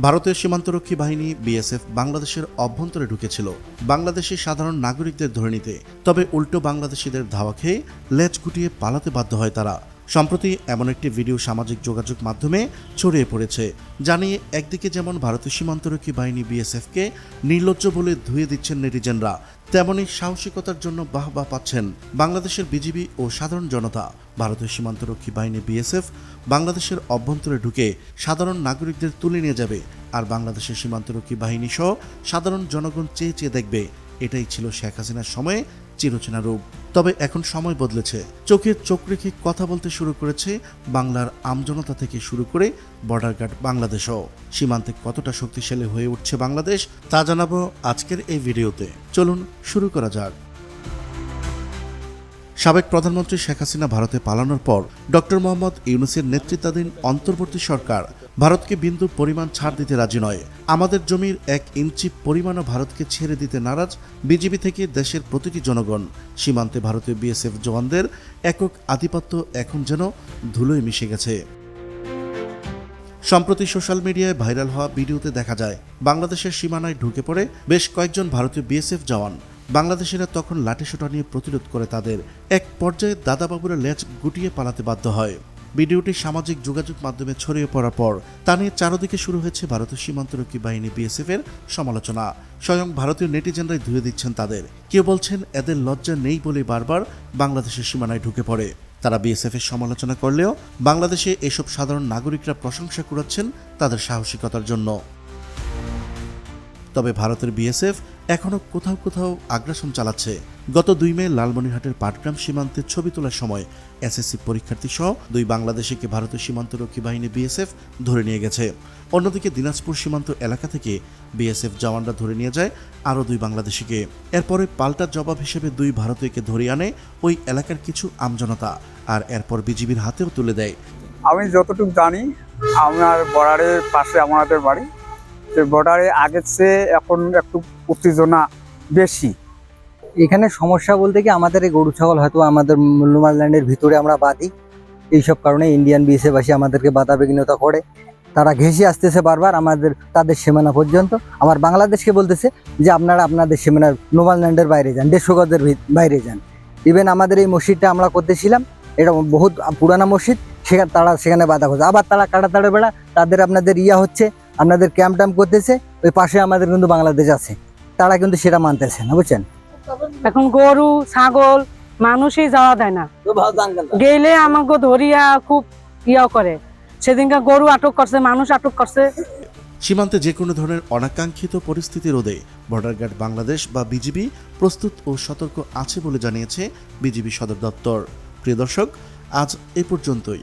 ভারতীয় সীমান্তরক্ষী বাহিনী বিএসএফ বাংলাদেশের অভ্যন্তরে ঢুকেছিল। বাংলাদেশি সাধারণ নাগরিকদের ধরে নিতে। তবে উল্টো বাংলাদেশিদের ধাওয়া খেয়ে লেজ গুটিয়ে পালাতে বাধ্য হয় তারা। সম্প্রতি এমন একটি ভিডিও সামাজিক যোগাযোগ মাধ্যমে ছড়িয়ে পড়েছে। জানিয়ে একদিকে যেমন ভারতীয় সীমান্তরক্ষী বাহিনী বিএসএফকে নির্লজ্জ বলে ধুয়ে দিচ্ছেন নেটিজেনরা, তেমনি সাহসিকতার জন্য বাহবা পাচ্ছেন বাংলাদেশের বিজিবি ও সাধারণ জনতা। ভারতীয় সীমান্তরক্ষী বাহিনী বিএসএফ বাংলাদেশের অভ্যন্তরে ঢুকে সাধারণ নাগরিকদের তুলে নিয়ে যাবে, আর বাংলাদেশের সীমান্তরক্ষী বাহিনী সহ সাধারণ জনগণ চেয়ে চেয়ে দেখবে এটাই ছিল শেখ হাসিনার সময়ে চিরচেনা রূপ। তবে এখন সময় বদলেছে। চোখের চোখ রেখে কথা বলতে শুরু করেছে বাংলার আমজনতা থেকে শুরু করে বর্ডার গার্ড বাংলাদেশও। সীমান্তে কতটা শক্তিশালী হয়ে উঠছে বাংলাদেশ, তা জানাব আজকের এই ভিডিওতে। চলুন শুরু করা যাক। সাবেক প্রধানমন্ত্রী শেখ হাসিনা ভারতে পালানোর পর ডক্টর মোহাম্মদ ইউনুসের নেতৃত্বাধীন অন্তর্বর্তী সরকার ভারতকে বিন্দু পরিমাণ ছাড় দিতে রাজি নয়। আমাদের জমির এক ইঞ্চি পরিমাণও ভারতকে ছেড়ে দিতে নারাজ বিজেপি থেকে দেশের প্রতিটি জনগণ। সীমান্তে ভারতীয় বিএসএফ জওয়ানদের একক আধিপত্য এখন যেন ধুলোয় মিশে গেছে। সম্প্রতি সোশ্যাল মিডিয়ায় ভাইরাল হওয়া ভিডিওতে দেখা যায়, বাংলাদেশের সীমানায় ঢুকে পড়ে বেশ কয়েকজন ভারতীয় বিএসএফ জওয়ান। বাংলাদেশিরা তখন লাঠিসোঁটা নিয়ে প্রতিরোধ করে তাদের এক পর্যায়ে দাদাবাবুরা লেজ গুটিয়ে পালাতে বাধ্য হয়। ভিডিওটি সামাজিক যোগাযোগ মাধ্যমে ছড়িয়ে পড়ার পর তা নিয়ে চারদিকে শুরু হয়েছে ভারতের সীমান্তরক্ষী বাহিনী বিএসএফ এর সমালোচনা। স্বয়ং ভারতীয় নেটিজেনরাই ধুয়ে দিচ্ছেন তাদের। কেউ বলছেন এদের লজ্জা নেই বলে বারবার বাংলাদেশের সীমানায় ঢুকে পড়ে। তারা বিএসএফ এর সমালোচনা করলেও বাংলাদেশে এসব সাধারণ নাগরিকরা প্রশংসা কুড়াচ্ছেন তাদের সাহসিকতার জন্য। তবে ভারতের বিএসএফ এখনও কোথাও কোথাও আগ্রাসন চালাচ্ছে। গত দুই মে লালমনিরহাটের পাটগ্রাম সীমান্তে ছবি তোলার সময় এসএসসি পরীক্ষার্থী সহ দুই বাংলাদেশিকে ভারতীয় সীমান্তরক্ষী বাহিনী বিএসএফ ধরে নিয়ে গেছে। অন্যদিকে দিনাজপুর সীমান্ত এলাকা থেকে বিএসএফ জওয়ানরা ধরে নিয়ে যায় আরও দুই বাংলাদেশিকে। এরপরে পাল্টা জবাব হিসেবে দুই ভারতীয়কে ধরে আনে ওই এলাকার কিছু আমজনতা আর এরপর বিজিবির হাতেও তুলে দেয়। আমি যতটুকু জানি, আমার বর্ডারের পাশে আমাদের বাড়ি। বর্ডারে আগের চেয়ে এখন একটু উত্তেজনা বেশি। এখানে সমস্যা বলতে কি আমাদের এই গরু ছাগল হয়তো আমাদের ল্যান্ডের ভিতরে আমরা বাঁধি এইসব কারণে ইন্ডিয়ান বিএসএফ আসি আমাদেরকে বাধা বিঘ্নতা করে। তারা ঘেঁষে আসতেছে বারবার আমাদের, তাদের সীমানা পর্যন্ত। আমার বাংলাদেশকে বলতেছে যে আপনারা আপনাদের সীমানার ল্যান্ডের বাইরে যান, দেড়শো গজের বাইরে যান। ইভেন আমাদের এই মসজিদটা আমরা করতেছিলাম, এটা বহুত পুরানা মসজিদ, সেখানে তারা সেখানে বাধা করছে আবার তারা কাটাতাড়ে বেড়া তাদের আপনাদের ইয়া হচ্ছে আপনাদের ক্যাম্প ট্যাম্প করতেছে ওই পাশে আমাদের কিন্তু বাংলাদেশ আছে। তারা কিন্তু সেটা মানতেছে না বুঝছেন? এখন গরু ছাগল মানুষই যাওয়া দেয় না। গেলে আমাকে ধরিয়া খুব ইয়া করে। সেদিনকে গরু আটক করছে মানুষ আটক করছে। সীমান্তে যে কোনো ধরনের অনাকাঙ্ক্ষিত পরিস্থিতি রোধে বর্ডার গার্ড বাংলাদেশ বা বিজিবি প্রস্তুত ও সতর্ক আছে বলে জানিয়েছে বিজিবি সদর দপ্তর। প্রিয় দর্শক আজ এ পর্যন্তই।